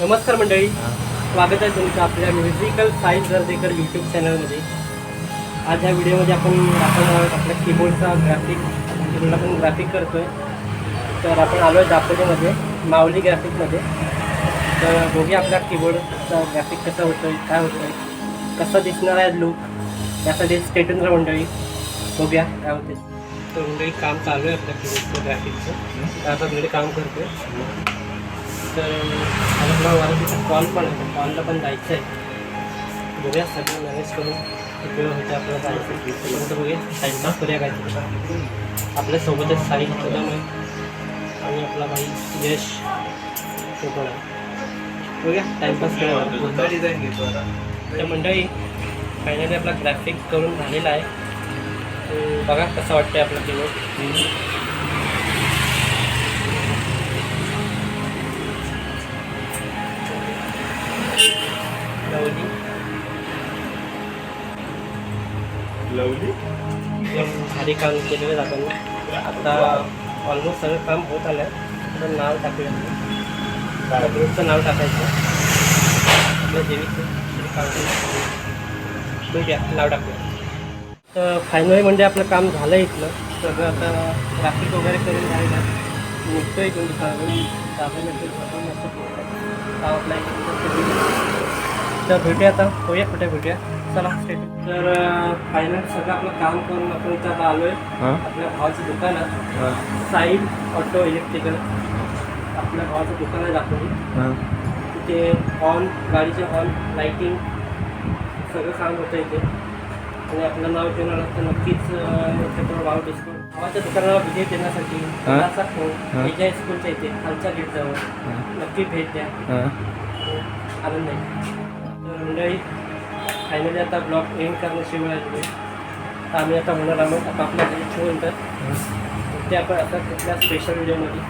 नमस्कार मंडळी. स्वागत आहे तुमचं आपल्या म्युझिकल साई जर्देकर यूट्यूब चॅनलमध्ये आज ह्या व्हिडिओमध्ये आपण आपण आपल्या कीबोर्डचा ग्राफिक कीबोर्ड आपण ग्राफिक करतोय. तर आपण आलो आहे दापोलीमध्ये माऊली ग्राफिकमध्ये तर बघूया आपल्या कीबोर्डचा ग्राफिक कसं होतोय काय होतोय कसं दिसणार आहे लुक यासाठी स्टेटून राहा मंडळी. बघूया काय होते तर मंडळी काम चालू आहे आपल्या कीबोर्डचं ग्राफिकचं आता मंडळी काम करतोय. तर मला थोडा मला तिथं कॉल पण कॉलला पण जायचं आहे. बघूया सगळं मॅनेज करून वेळ होते आपल्याला जायचं बघूया. टाईमपास करूया काय आपल्यासोबतच साई आणि आपला भाई यश तो पण आहे. बघूया. टाईमपास करूया. डिझाईन घेतो आता? तर मंडळी फायनली आपला ग्राफिक करून झालेला आहे. बघा कसं वाटतंय आपला कीबोर्ड भारी काम केलेलं जातं आता ऑलमोस्ट सगळं काम होत आलं आहे तर नाव आपल्या ग्रुपचं नाव टाकायचं. आपल्या देवीचं बघूया नाव टाकूया. तर फायनली म्हणजे आपलं काम झालं आहे इथलं. सगळं आता ग्राफिक वगैरे करून झालेलं आहे निघतो आहे आपल्या इकडून तर भेटूया आता. होऊया कुठे भेटूया? चला. तर फायनल सगळं आपलं काम करून आपण इथं आलो आहे आपल्या भावाचं दुकान आहे. साईड ऑटो इलेक्ट्रिकल आपल्या भावाचं दुकान आहे दाखवली तिथे हॉर्न गाडीचे हॉर्न लाईटिंग सगळं काम होतं इथे. आणि आपलं नाव आलं तर नक्कीच अं, त्याच्यावर भाव डिस्काउंट भावाच्या दुकानाला भेट देण्यासाठी मुलाचा फ़ोन एजा स्कूलच्या इथे खालच्या गेटजवळ नक्की भेट द्या. आनंद आहे. तर मंडळी फायनली आता ब्लॉग एंड करण्याची वेळ आली आहे. तर आम्ही आता होणार आहोत आता आपल्या घरी ठेवून तर ते आपण आता कुठल्या स्पेशल व्हिडिओमध्ये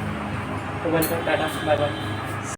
तोपर्यंत टाटा बाय बाय